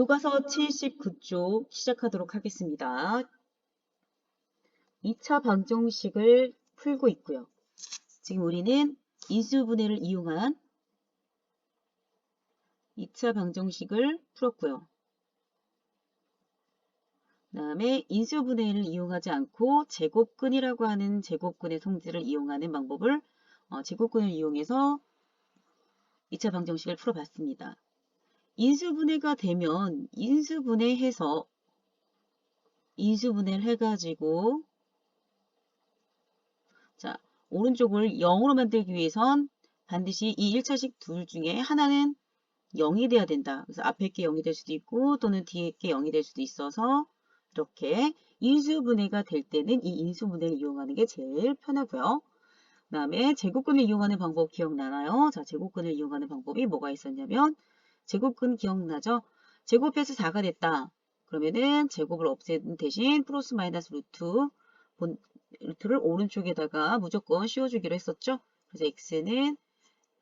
교과서 79쪽 시작하도록 하겠습니다. 2차 방정식을 풀고 있고요. 지금 우리는 인수분해를 이용한 2차 방정식을 풀었고요. 그 다음에 인수분해를 이용하지 않고 제곱근이라고 하는 제곱근의 성질을 이용하는 방법을 어, 제곱근을 이용해서 2차 방정식을 풀어봤습니다. 인수분해가 되면 인수분해해서 인수분해를 해가지고 자 오른쪽을 0으로 만들기 위해선 반드시 이 1차식 둘 중에 하나는 0이 돼야 된다. 그래서 앞에 게 0이 될 수도 있고 또는 뒤에 게 0이 될 수도 있어서 이렇게 인수분해가 될 때는 이 인수분해를 이용하는 게 제일 편하고요. 그 다음에 제곱근을 이용하는 방법 기억나나요? 자, 제곱근을 이용하는 방법이 뭐가 있었냐면 제곱근 기억나죠? 제곱해서 4가 됐다. 그러면은 제곱을 없애는 대신 플러스 마이너스 루트 본, 루트를 오른쪽에다가 무조건 씌워주기로 했었죠. 그래서 x는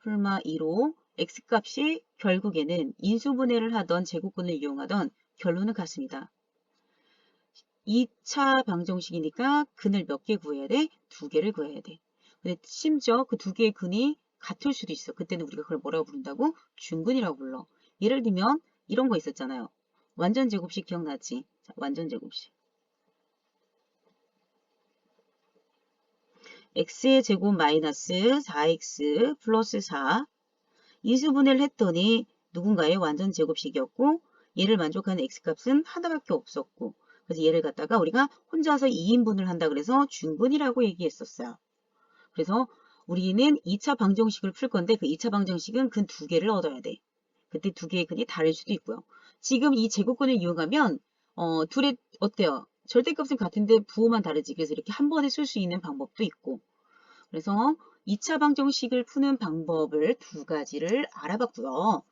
풀마 2로 x값이 결국에는 인수분해를 하던 제곱근을 이용하던 결론은 같습니다. 2차 방정식이니까 근을 몇 개 구해야 돼? 두 개를 구해야 돼. 근데 심지어 그 두 개의 근이 같을 수도 있어. 그때는 우리가 그걸 뭐라고 부른다고? 중근이라고 불러. 예를 들면 이런 거 있었잖아요. 완전 제곱식 기억나지? 자, 완전 제곱식. x의 제곱 마이너스 4x 플러스 4 인수분해를 했더니 누군가의 완전 제곱식이었고 얘를 만족하는 x값은 하나밖에 없었고 그래서 얘를 갖다가 우리가 혼자서 2인분을 한다 그래서 중분이라고 얘기했었어요. 그래서 우리는 2차 방정식을 풀 건데 그 2차 방정식은 근 두 개를 얻어야 돼. 그때 두 개의 근이 다를 수도 있고요. 지금 이 제곱근을 이용하면 어, 둘의 어때요? 절대값은 같은데 부호만 다르지. 그래서 이렇게 한 번에 쓸 수 있는 방법도 있고. 그래서 2차 방정식을 푸는 방법을 두 가지를 알아봤고요.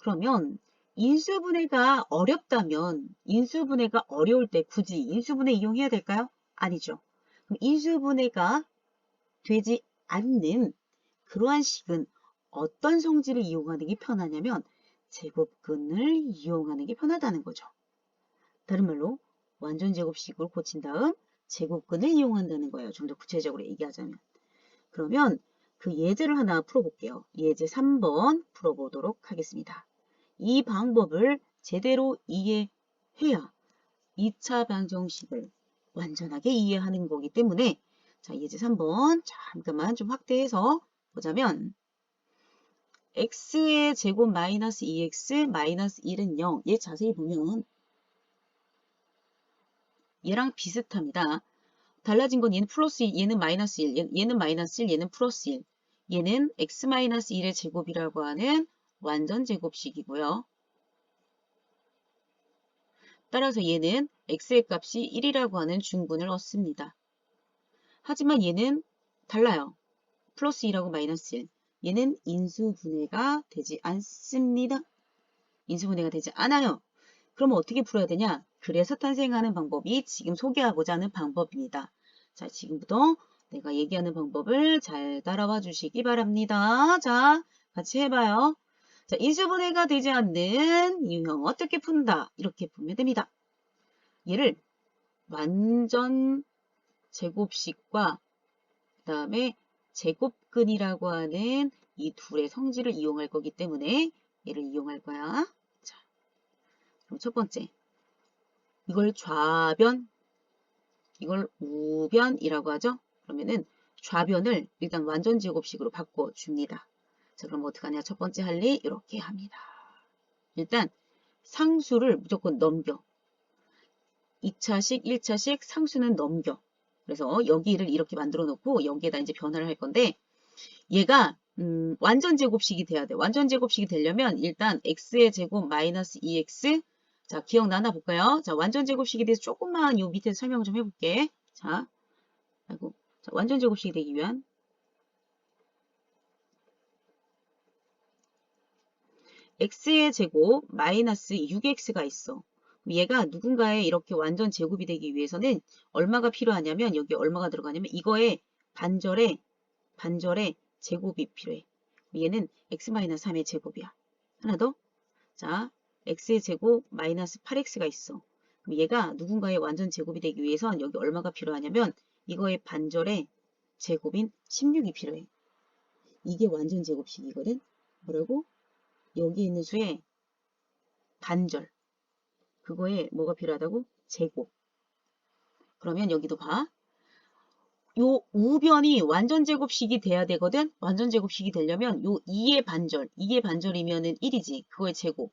그러면 인수분해가 어렵다면 인수분해가 어려울 때 굳이 인수분해 이용해야 될까요? 아니죠. 그럼 인수분해가 되지 않는 그러한 식은 어떤 성질을 이용하는 게 편하냐면 제곱근을 이용하는 게 편하다는 거죠. 다른 말로 완전 제곱식으로 고친 다음 제곱근을 이용한다는 거예요. 좀 더 구체적으로 얘기하자면. 그러면 그 예제를 하나 풀어볼게요. 예제 3번 풀어보도록 하겠습니다. 이 방법을 제대로 이해해야 2차 방정식을 완전하게 이해하는 거기 때문에 자 예제 3번 잠깐만 좀 확대해서 보자면 x의 제곱 마이너스 2x 마이너스 1은 0. 얘 자세히 보면 얘랑 비슷합니다. 달라진 건 얘는 플러스 1, 얘는 마이너스 1, 얘는 마이너스 1, 얘는 플러스 1. 얘는 x 마이너스 1의 제곱이라고 하는 완전 제곱식이고요. 따라서 얘는 x의 값이 1이라고 하는 중분을 얻습니다. 하지만 얘는 달라요. 플러스 2라고 마이너스 1. 얘는 인수분해가 되지 않습니다. 인수분해가 되지 않아요. 그러면 어떻게 풀어야 되냐? 그래서 탄생하는 방법이 지금 소개하고자 하는 방법입니다. 자, 지금부터 내가 얘기하는 방법을 잘 따라와 주시기 바랍니다. 자, 같이 해봐요. 자, 인수분해가 되지 않는 유형 어떻게 푼다? 이렇게 보면 됩니다. 얘를 완전 제곱식과 그 다음에 제곱근이라고 하는 이 둘의 성질을 이용할 거기 때문에 얘를 이용할 거야. 자, 그럼 첫 번째. 이걸 좌변, 이걸 우변이라고 하죠. 그러면은 좌변을 일단 완전 제곱식으로 바꿔줍니다. 자, 그럼 어떻게 하냐? 첫 번째 할 일 이렇게 합니다. 일단 상수를 무조건 넘겨. 2차식, 1차식 상수는 넘겨. 그래서 여기를 이렇게 만들어 놓고 여기에다 이제 변화를 할 건데 얘가 음, 완전 제곱식이 돼야 돼. 완전 제곱식이 되려면 일단 x의 제곱 마이너스 2x 자 기억나나 볼까요? 자 완전 제곱식에 대해서 조금만 요 밑에 설명 좀 해볼게. 자, 아이고, 자 완전 제곱식이 되기 위한 x의 제곱 마이너스 6x가 있어. 얘가 누군가의 이렇게 완전 제곱이 되기 위해서는 얼마가 필요하냐면 여기 얼마가 들어가냐면 이거에 반절에 반절에 제곱이 필요해. 얘는 x-3의 제곱이야. 하나 더. 자, x제곱 마이너스 8x가 있어. 얘가 누군가의 완전 제곱이 되기 위해선 여기 얼마가 필요하냐면 이거의 반절의 제곱인 16이 필요해. 이게 완전 제곱식이거든. 뭐라고? 여기 있는 수의 반절. 그거에 뭐가 필요하다고? 제곱. 그러면 여기도 봐. 요 우변이 완전 제곱식이 돼야 되거든. 완전 제곱식이 되려면 요 2의 반절, 2의 반절이면은 1이지. 그거의 제곱.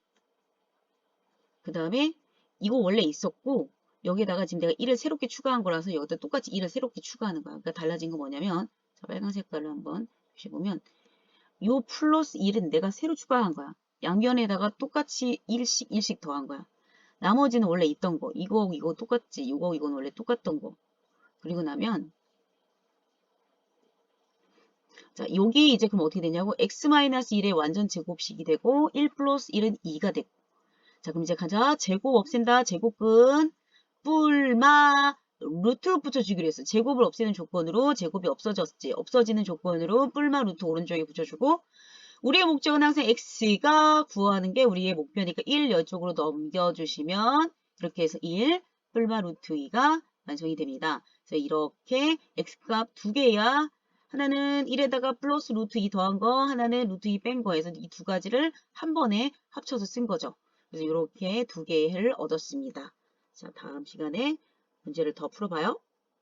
그 다음에 이거 원래 있었고 여기다가 지금 내가 1을 새롭게 추가한 거라서 여기다 똑같이 1을 새롭게 추가하는 거야. 그러니까 달라진 건 뭐냐면 자, 빨간 색깔로 한번 보시보면 요 플러스 1은 내가 새로 추가한 거야. 양변에다가 똑같이 1씩 1씩 더한 거야. 나머지는 원래 있던 거. 이거 이거 똑같지. 이거 이건 원래 똑같던 거. 그리고 나면 자, 여기 이제 그럼 어떻게 되냐고 x-1의 완전 제곱식이 되고 1 플러스 1은 2가 되고 자, 그럼 이제 가자. 제곱 없앤다. 제곱근 뿔마 루트 붙여주기로 했어. 제곱을 없애는 조건으로 제곱이 없어졌지. 없어지는 조건으로 뿔마 루트 오른쪽에 붙여주고 우리의 목적은 항상 x가 구하는 게 우리의 목표니까 1 이쪽으로 넘겨주시면 이렇게 해서 1 뿔마 루트 2가 완성이 됩니다. 그래서 이렇게 x값 두 개야. 하나는 1에다가 플러스 루트 2 더한 거, 하나는 루트 2 뺀 거에서 이 두 가지를 한 번에 합쳐서 쓴 거죠. 그래서 이렇게 두 개를 얻었습니다. 자, 다음 시간에 문제를 더 풀어봐요.